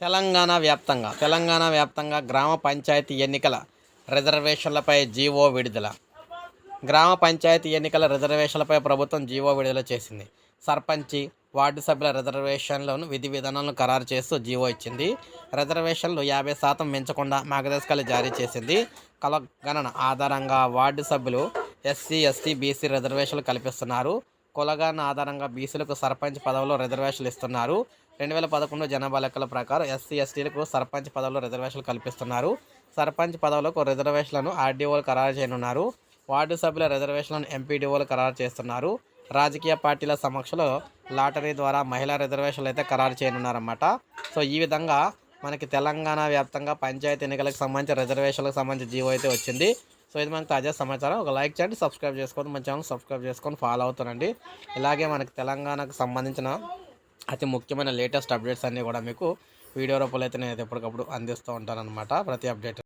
తెలంగాణ వ్యాప్తంగా తెలంగాణ వ్యాప్తంగా గ్రామ పంచాయతీ ఎన్నికల రిజర్వేషన్లపై జీవో విడుదల. గ్రామ పంచాయతీ ఎన్నికల రిజర్వేషన్లపై ప్రభుత్వం జీవో విడుదల చేసింది. సర్పంచి వార్డు సభ్యుల రిజర్వేషన్లను విధి విధానాలను ఖరారు చేస్తూ జీవో ఇచ్చింది. రిజర్వేషన్లు యాభై శాతం మించకుండా మార్గదర్శకాలు జారీ చేసింది. కులగణన ఆధారంగా వార్డు సభ్యులు ఎస్సీ ఎస్టీ బీసీ రిజర్వేషన్లు కల్పిస్తున్నారు. కులగణన ఆధారంగా బీసీలకు సర్పంచ్ పదవులు రిజర్వేషన్లు ఇస్తున్నారు. రెండు వేల పదకొండు జనాభా లెక్కల ప్రకారం ఎస్సీ ఎస్టీలకు సర్పంచ్ పదవులు రిజర్వేషన్లు కల్పిస్తున్నారు. సర్పంచ్ పదవులకు రిజర్వేషన్లను ఆర్డీఓలు ఖరారు చేయనున్నారు. వార్డు సభ్యుల రిజర్వేషన్లను ఎంపీడీఓలు ఖరారు చేస్తున్నారు. రాజకీయ పార్టీల సమక్షంలో లాటరీ ద్వారా మహిళా రిజర్వేషన్లు అయితే ఖరారు చేయనున్నారన్నమాట. సో ఈ విధంగా మనకి తెలంగాణ వ్యాప్తంగా పంచాయతీ ఎన్నికలకు సంబంధించి రిజర్వేషన్లకు సంబంధించి జీవో అయితే వచ్చింది. సో ఇది మనకు తాజా సమాచారం. ఒక లైక్ చేయండి సబ్స్క్రైబ్ చేసుకోండి మన ఛానల్ సబ్స్క్రైబ్ చేసుకొని ఫాలో అవుతానండి. ఇలాగే మనకి తెలంగాణకు సంబంధించిన అతి ముఖ్యమైన లేటెస్ట్ అప్డేట్స్ అన్నీ కూడా మీకు వీడియో రూపంలో అయితే నేను ఎప్పటికప్పుడు అందిస్తూ ఉంటానన్నమాట. ప్రతి అప్డేట్